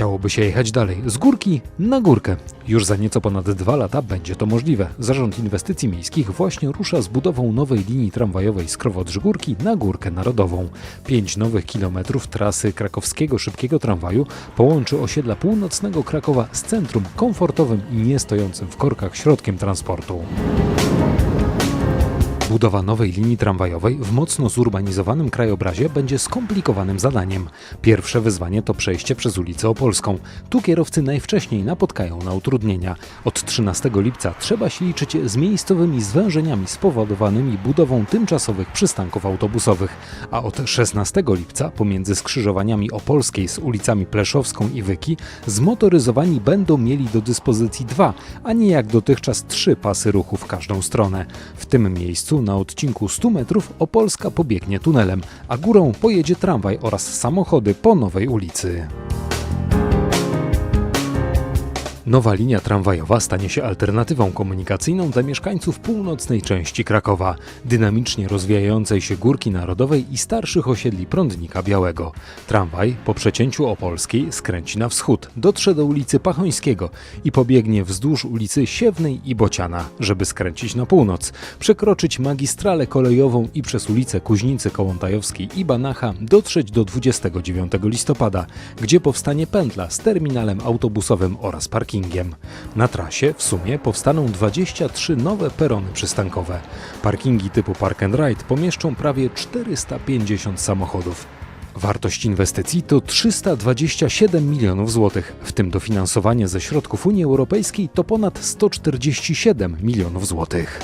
Chciałoby się jechać dalej, z górki na górkę. Już za nieco ponad dwa lata będzie to możliwe. Zarząd Inwestycji Miejskich właśnie rusza z budową nowej linii tramwajowej z Krowodrzy-Górki na Górkę Narodową. Pięć nowych kilometrów trasy krakowskiego szybkiego tramwaju połączy osiedla północnego Krakowa z centrum komfortowym i nie stojącym w korkach środkiem transportu. Budowa nowej linii tramwajowej w mocno zurbanizowanym krajobrazie będzie skomplikowanym zadaniem. Pierwsze wyzwanie to przejście przez ulicę Opolską. Tu kierowcy najwcześniej napotkają na utrudnienia. Od 13 lipca trzeba się liczyć z miejscowymi zwężeniami spowodowanymi budową tymczasowych przystanków autobusowych, a od 16 lipca pomiędzy skrzyżowaniami Opolskiej z ulicami Pleszowską i Wyki zmotoryzowani będą mieli do dyspozycji dwa, a nie jak dotychczas trzy pasy ruchu w każdą stronę. W tym miejscu na odcinku 100 metrów Opolska pobiegnie tunelem, a górą pojedzie tramwaj oraz samochody po nowej ulicy. Nowa linia tramwajowa stanie się alternatywą komunikacyjną dla mieszkańców północnej części Krakowa, dynamicznie rozwijającej się Górki Narodowej i starszych osiedli Prądnika Białego. Tramwaj po przecięciu Opolskiej skręci na wschód, dotrze do ulicy Pachońskiego i pobiegnie wzdłuż ulicy Siewnej i Bociana, żeby skręcić na północ, przekroczyć magistralę kolejową i przez ulicę Kuźnicy Kołątajowskiej i Banacha dotrzeć do 29 listopada, gdzie powstanie pętla z terminalem autobusowym oraz parkingiem. Na trasie w sumie powstaną 23 nowe perony przystankowe. Parkingi typu Park and Ride pomieszczą prawie 450 samochodów. Wartość inwestycji to 327 milionów złotych, w tym dofinansowanie ze środków Unii Europejskiej to ponad 147 milionów złotych.